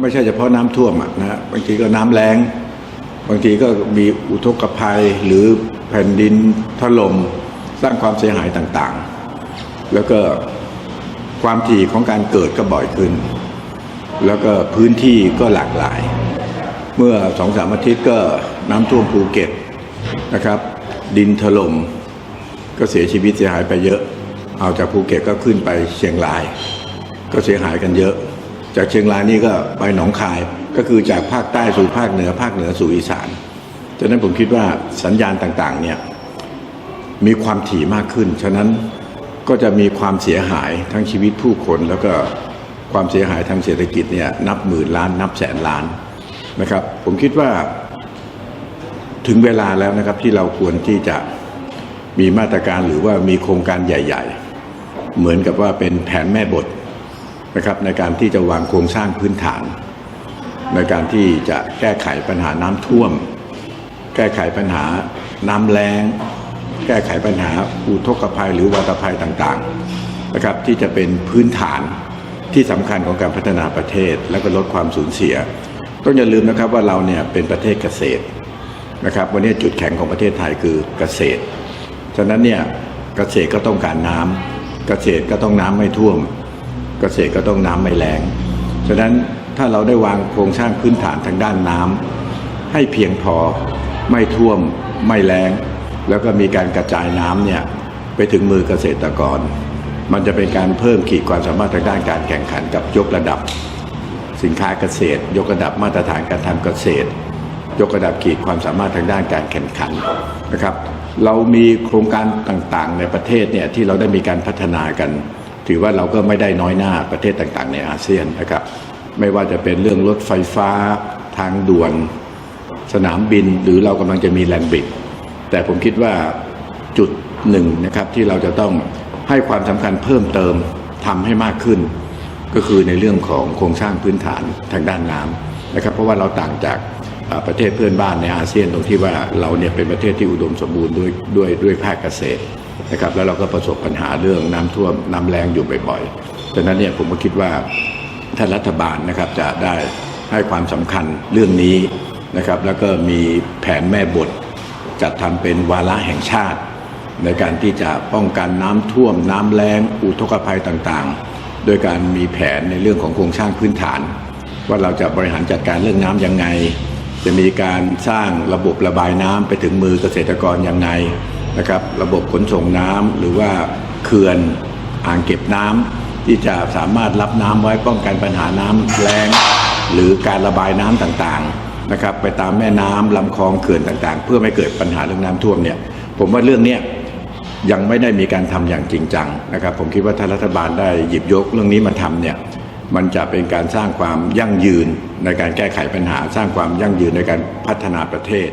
ไม่ใช่เฉพาะน้ำท่วมอะนะฮะบางทีก็น้ำแล้งบางทีก็มีอุทกภัยหรือแผ่นดินถล่มสร้างความเสียหายต่างๆ แล้วก็ความถี่ของการเกิดก็บ่อยขึ้น แล้วก็พื้นที่ก็หลากหลาย เมื่อสองสามอาทิตย์ก็น้ำท่วมภูเก็ตนะครับ ดินถล่มก็เสียชีวิตเสียหายไปเยอะ เอาจากภูเก็ตก็ขึ้นไปเชียงราย ก็เสียหายกันเยอะ จากเชียงรายนี่ก็ไปหนองคายก็คือจากภาคใต้สู่ภาคเหนือ ภาคเหนือสู่อีสานฉะนั้นผมคิดว่าสัญญาณต่างๆเนี่ยมีความถี่มากขึ้น ฉะนั้นก็จะมีความเสียหายทั้งชีวิตผู้คน แล้วก็ความเสียหายทางเศรษฐกิจเนี่ยนับหมื่นล้าน นับแสนล้านนะครับ ผมคิดว่าถึงเวลาแล้วนะครับที่เราควรที่จะมีมาตรการหรือว่ามีโครงการใหญ่ ๆ เหมือนกับว่าเป็นแผนแม่บท นะครับในการที่จะวางโครงสร้างพื้นฐาน ในการที่จะแก้ไขปัญหาน้ำท่วม แก้ไขปัญหาน้ำแล้ง แก้ไขปัญหาอุทกภัยหรือวัตภัยต่างๆนะครับที่จะเป็นพื้นฐานที่สำคัญของการพัฒนาประเทศ และก็ลดความสูญเสีย ต้องอย่าลืมนะครับว่าเราเนี่ยเป็นประเทศเกษตรนะครับวันนี้จุดแข็งของประเทศไทยคือเกษตร ฉะนั้นเนี่ยเกษตรก็ต้องการน้ำเกษตรก็ต้องน้ำไม่ท่วม เกษตรก็ต้องน้ำไม่แรงฉะนั้นถ้าเราได้วางโครงสร้างพื้นฐานทางด้านน้ำให้เพียงพอไม่ท่วมไม่แรงแล้วก็มีการกระจายน้ำเนี่ยไปถึงมือเกษตรกร มันจะเป็นการเพิ่มขีดความสามารถทางด้านการแข่งขันกับยกระดับ สินค้าเกษตร ยกระดับมาตรฐานการทำเกษตร ยกระดับขีดความสามารถทางด้านการแข่งขันนะครับ เรามีโครงการต่างๆ ในประเทศเนี่ยที่เราได้มีการพัฒนากัน ถือว่าเราก็ไม่ได้น้อยหน้าประเทศต่างๆ ในอาเซียนนะครับ ไม่ว่าจะเป็นเรื่องรถไฟฟ้าทางด่วน สนามบินหรือเรากำลังจะมีแลนด์บิดแต่ผมคิดว่าจุดหนึ่งนะครับที่เราจะต้องให้ความสำคัญเพิ่มเติมทำให้มากขึ้น ก็คือในเรื่องของโครงสร้างพื้นฐานทางด้านน้ำนะครับ เพราะว่าเราต่างจากประเทศเพื่อนบ้านในอาเซียนตรงที่ว่าเราเนี่ยเป็นประเทศที่อุดมสมบูรณ์ด้วยด้วยด้วยภาคเกษตร นะครับแล้วเราก็ประสบปัญหาเรื่องน้ำท่วมน้ำแรงอยู่บ่อยๆฉะนั้นเนี่ยผมก็คิดว่าท่านรัฐบาลนะครับจะได้ให้ความสำคัญเรื่องนี้นะครับแล้วก็มีแผนแม่บทจัดทำเป็นวาระแห่งชาติ ในการที่จะป้องกันน้ำท่วม น้ำแล้งอุทกภัยต่างๆ โดยการมีแผนในเรื่องของโครงสร้างพื้นฐาน ว่าเราจะบริหารจัดการเรื่องน้ำยังไง จะมีการสร้างระบบระบายน้ำไปถึงมือเกษตรกรยังไง นะครับระบบขนส่งน้ำหรือว่าเขื่อนอ่างเก็บน้ำที่จะสามารถรับน้ำไว้ป้องกันปัญหาน้ำแล้งหรือการระบายน้ำต่างๆนะครับไปตามแม่น้ำลำคลองเขื่อนต่างๆ เพื่อไม่เกิดปัญหาเรื่องน้ำท่วมเนี่ยผมว่าเรื่องเนี้ยยังไม่ได้มีการทำอย่างจริงจังนะครับ ผมคิดว่าถ้ารัฐบาลได้หยิบยกเรื่องนี้มาทำเนี่ยมันจะเป็นการสร้างความยั่งยืนในการแก้ไขปัญหา สร้างความยั่งยืนในการพัฒนาประเทศ